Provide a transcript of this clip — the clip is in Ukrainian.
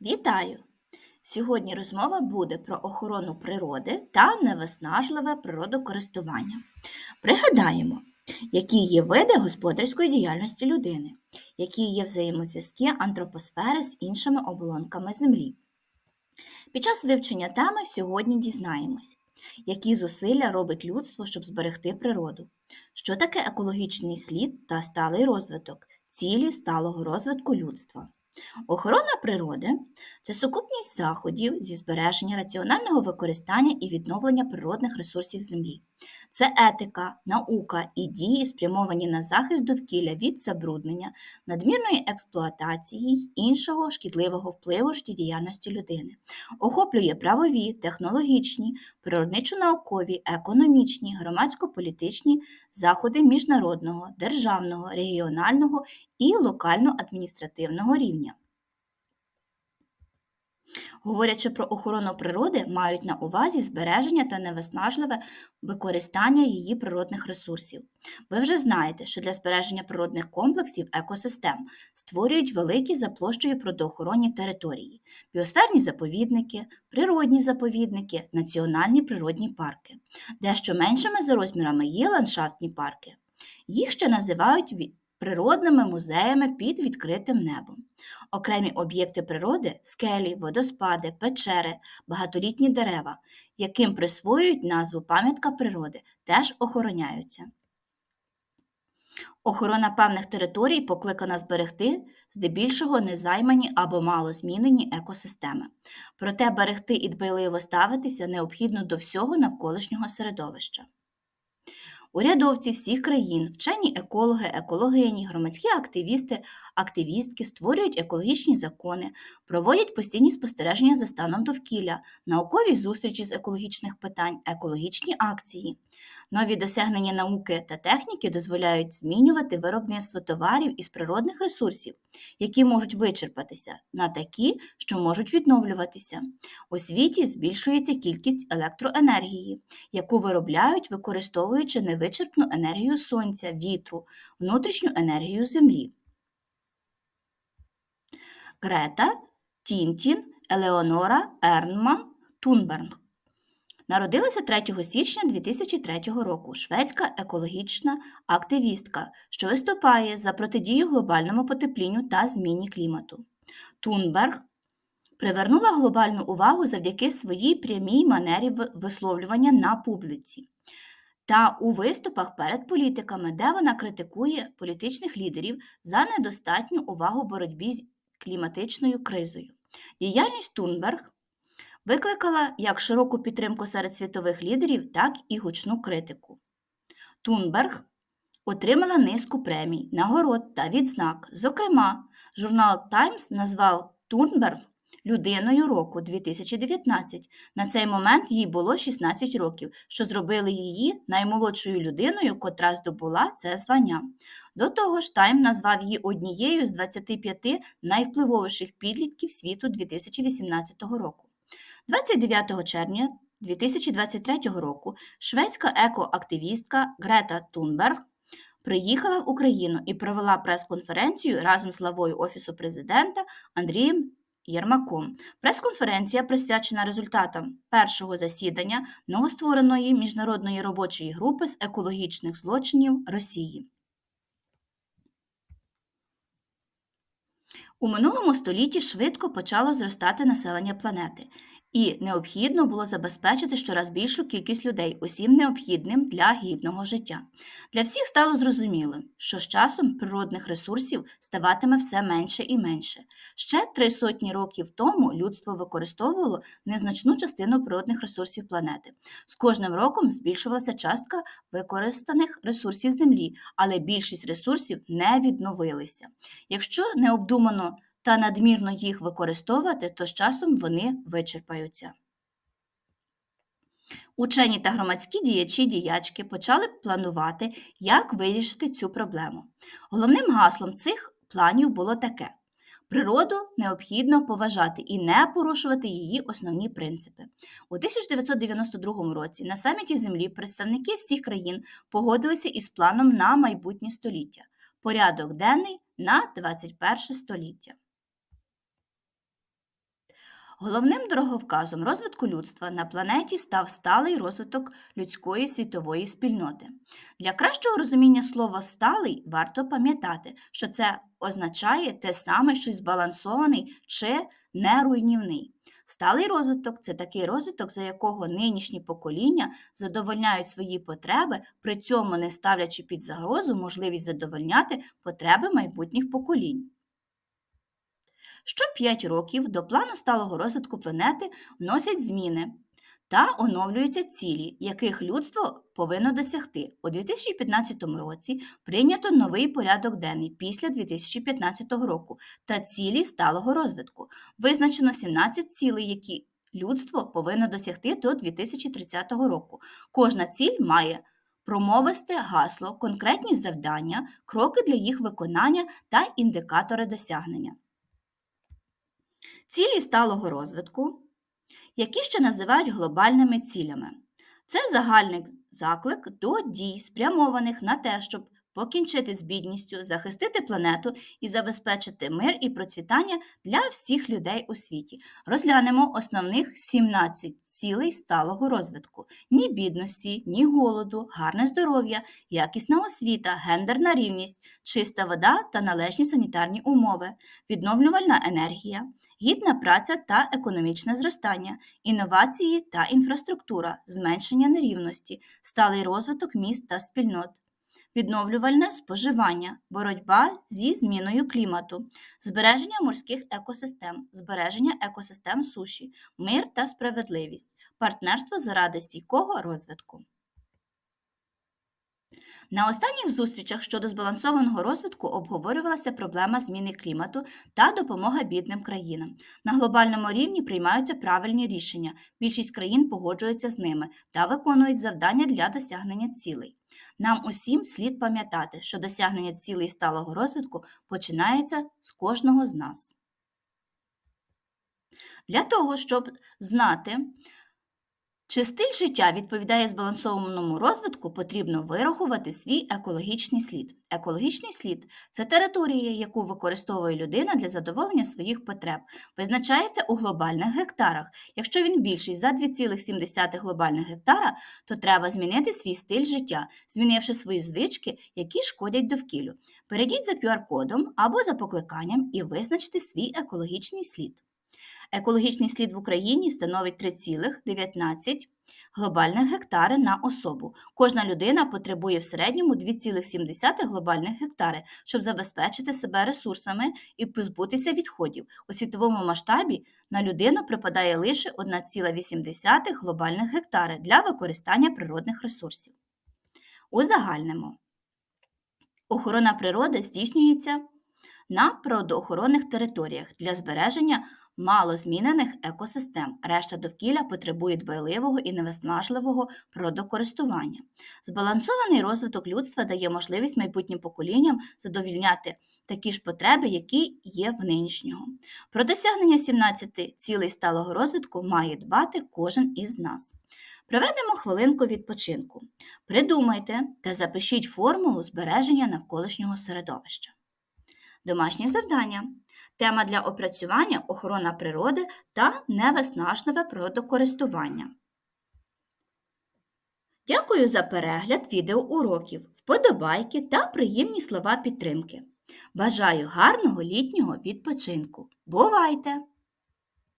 Вітаю! Сьогодні розмова буде про охорону природи та невиснажливе природокористування. Пригадаємо, які є види господарської діяльності людини, які є взаємозв'язки антропосфери з іншими оболонками Землі. Під час вивчення теми сьогодні дізнаємось, які зусилля робить людство, щоб зберегти природу, що таке екологічний слід та сталий розвиток, цілі сталого розвитку людства. Охорона природи це сукупність заходів зі збереження раціонального використання і відновлення природних ресурсів Землі. Це етика, наука і дії, спрямовані на захист довкілля від забруднення, надмірної експлуатації й іншого шкідливого впливу життєдіяльності людини, охоплює правові, технологічні, природничо-наукові, економічні, громадсько-політичні заходи міжнародного, державного, регіонального і локально-адміністративного рівня. Говорячи про охорону природи, мають на увазі збереження та невиснажливе використання її природних ресурсів. Ви вже знаєте, що для збереження природних комплексів екосистем створюють великі за площею природоохоронні території, біосферні заповідники, природні заповідники, національні природні парки. Дещо меншими за розмірами є ландшафтні парки. Їх ще називають природними музеями під відкритим небом. Окремі об'єкти природи скелі, водоспади, печери, багатолітні дерева, яким присвоюють назву пам'ятка природи, теж охороняються. Охорона певних територій покликана зберегти здебільшого незаймані або мало змінені екосистеми. Проте берегти і дбайливо ставитися необхідно до всього навколишнього середовища. Урядовці всіх країн, вчені екологи, екологині, громадські активісти, активістки створюють екологічні закони, проводять постійні спостереження за станом довкілля, наукові зустрічі з екологічних питань, екологічні акції. Нові досягнення науки та техніки дозволяють змінювати виробництво товарів із природних ресурсів, які можуть вичерпатися, на такі, що можуть відновлюватися. У світі збільшується кількість електроенергії, яку виробляють, використовуючи невичерпну енергію сонця, вітру, внутрішню енергію землі. Грета Тінтін Елеонора Ернман Тунберг Народилася 3 січня 2003 року шведська екологічна активістка, що виступає за протидію глобальному потеплінню та зміні клімату. Тунберг привернула глобальну увагу завдяки своїй прямій манері висловлювання на публіці та у виступах перед політиками, де вона критикує політичних лідерів за недостатню увагу боротьбі з кліматичною кризою. Діяльність Тунберг викликала як широку підтримку серед світових лідерів, так і гучну критику. Тунберг отримала низку премій, нагород та відзнак. Зокрема, журнал Times назвав Тунберг людиною року 2019. На цей момент їй було 16 років, що зробили її наймолодшою людиною, котра здобула це звання. До того ж, Тайм назвав її однією з 25 найвпливовіших підлітків світу 2018 року. 29 червня 2023 року шведська екоактивістка Грета Тунберг приїхала в Україну і провела прес-конференцію разом з главою Офісу президента Андрієм Єрмаком. Прес-конференція присвячена результатам першого засідання новоствореної міжнародної робочої групи з екологічних злочинів Росії. У минулому столітті швидко почало зростати населення планети, і необхідно було забезпечити щораз більшу кількість людей усім необхідним для гідного життя. Для всіх стало зрозумілим, що з часом природних ресурсів ставатиме все менше і менше. Ще три сотні років тому людство використовувало незначну частину природних ресурсів планети. З кожним роком збільшувалася частка використаних ресурсів Землі, але більшість ресурсів не відновилися. Якщо необдумано та надмірно їх використовувати, то з часом вони вичерпаються. Учені та громадські діячі діячки почали планувати, як вирішити цю проблему. Головним гаслом цих планів було таке: природу необхідно поважати і не порушувати її основні принципи. У 1992 році на саміті Землі представники всіх країн погодилися із планом на майбутнє століття порядок денний на 21 століття. Головним дороговказом розвитку людства на планеті став сталий розвиток людської світової спільноти. Для кращого розуміння слова сталий варто пам'ятати, що це означає те саме, що збалансований чи неруйнівний. Сталий розвиток це такий розвиток, за якого нинішні покоління задовольняють свої потреби, при цьому не ставлячи під загрозу можливість задовольняти потреби майбутніх поколінь. Що 5 років до плану сталого розвитку планети вносять зміни та оновлюються цілі, яких людство повинно досягти. У 2015 році прийнято новий порядок денний після 2015 року та цілі сталого розвитку. Визначено 17 цілей, які людство повинно досягти до 2030 року. Кожна ціль має промовисте гасло, конкретні завдання, кроки для їх виконання та індикатори досягнення. Цілі сталого розвитку, які ще називають глобальними цілями. Це загальний заклик до дій, спрямованих на те, щоб покінчити з бідністю, захистити планету і забезпечити мир і процвітання для всіх людей у світі. Розглянемо основних 17 цілей сталого розвитку: ні бідності, ні голоду, гарне здоров'я, якісна освіта, гендерна рівність, чиста вода та належні санітарні умови, відновлювальна енергія. Гідна праця та економічне зростання, інновації та інфраструктура, зменшення нерівності, сталий розвиток міст та спільнот, відновлювальне споживання, боротьба зі зміною клімату, збереження морських екосистем, збереження екосистем суші, мир та справедливість, партнерство заради стійкого розвитку. На останніх зустрічах щодо збалансованого розвитку обговорювалася проблема зміни клімату та допомога бідним країнам. На глобальному рівні приймаються правильні рішення. Більшість країн погоджуються з ними та виконують завдання для досягнення цілей. Нам усім слід пам'ятати, що досягнення цілей сталого розвитку починається з кожного з нас. Для того, щоб знати, чи стиль життя відповідає збалансованому розвитку, потрібно вирахувати свій екологічний слід. Екологічний слід це територія, яку використовує людина для задоволення своїх потреб, визначається у глобальних гектарах. Якщо він більший за 2,7 глобальних гектара, то треба змінити свій стиль життя, змінивши свої звички, які шкодять довкіллю. Перейдіть за QR-кодом або за покликанням і визначте свій екологічний слід. Екологічний слід в Україні становить 3,19 глобальних гектари на особу. Кожна людина потребує в середньому 2,7 глобальних гектари, щоб забезпечити себе ресурсами і позбутися відходів. У світовому масштабі на людину припадає лише 1,8 глобальних гектари для використання природних ресурсів. Узагальнимо. Охорона природи здійснюється на природоохоронних територіях для збереження малозмінених екосистем. Решта довкілля потребує дбайливого і невиснажливого природокористування. Збалансований розвиток людства дає можливість майбутнім поколінням задовільняти такі ж потреби, які є в нинішнього. Про досягнення 17 цілей сталого розвитку має дбати кожен із нас. Проведемо хвилинку відпочинку. Придумайте та запишіть формулу збереження навколишнього середовища. Домашнє завдання. Тема для опрацювання охорона природи та невиснажливе природокористування. Дякую за перегляд відеоуроків, вподобайки та приємні слова підтримки. Бажаю гарного літнього відпочинку. Бувайте!